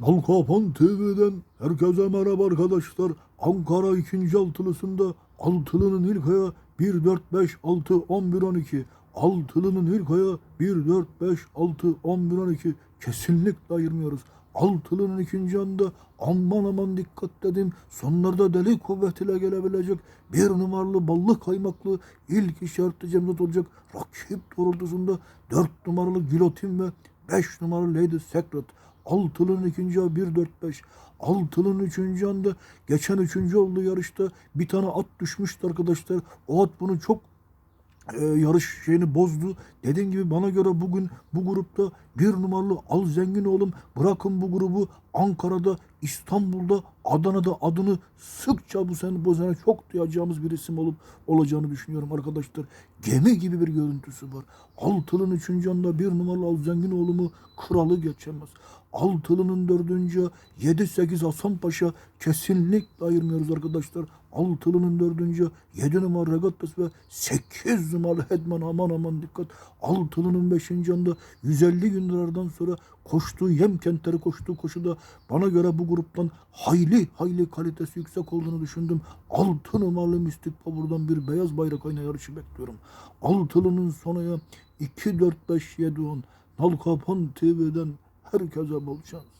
Nalkapan TV'den herkese merhaba arkadaşlar. Ankara 2. altılısında altılının ilk aya 1, 4, 5, 6, 11, 12. Altılının ilk aya 1, 4, 5, 6, 11, 12. Kesinlikle ayırmıyoruz. Altılının ikinci anda aman aman dikkat dedim. Sonlarda deli kuvvetiyle gelebilecek bir numaralı ballı kaymaklı ilk işaretli Cemret olacak. Rakip doğrultusunda 4 numaralı Gilotin ve 5 numaralı Lady Secret. Altılının ikinci ayı 1 4 5. Altılının üçüncü anda geçen üçüncü olduğu yarışta bir tane at düşmüştü arkadaşlar. O at bunu çok e, yarış şeyini bozdu. Dediğim gibi bana göre bugün bu grupta bir numaralı Al Zengin oğlum bırakın bu grubu Ankara'da, İstanbul'da, Adana'da adını sıkça bu sene bu sene çok duyacağımız bir isim olup olacağını düşünüyorum arkadaşlar. Gemi gibi bir görüntüsü var. Altılı'nın üçüncü anda bir numaralı Al Zengin oğlumu kralı geçemez. Altılı'nın dördüncü 7-8 Hasan Paşa kesinlikle ayırmıyoruz arkadaşlar. Altılı'nın dördüncü 7 numara Regattas ve 8 numaralı Hedman aman aman dikkat. Altılı'nın beşinci anda 150 gün liradan sonra koştuğu yem kentleri koştuğu koşuda bana göre bu gruptan hayli hayli kalitesi yüksek olduğunu düşündüm. Altı numaralı Mystic Power'dan bir beyaz bayrak oyna yarışı bekliyorum. Altılı'nın sonaya 2 4 5 7 10 Nalkapan TV'den herkese bol şans.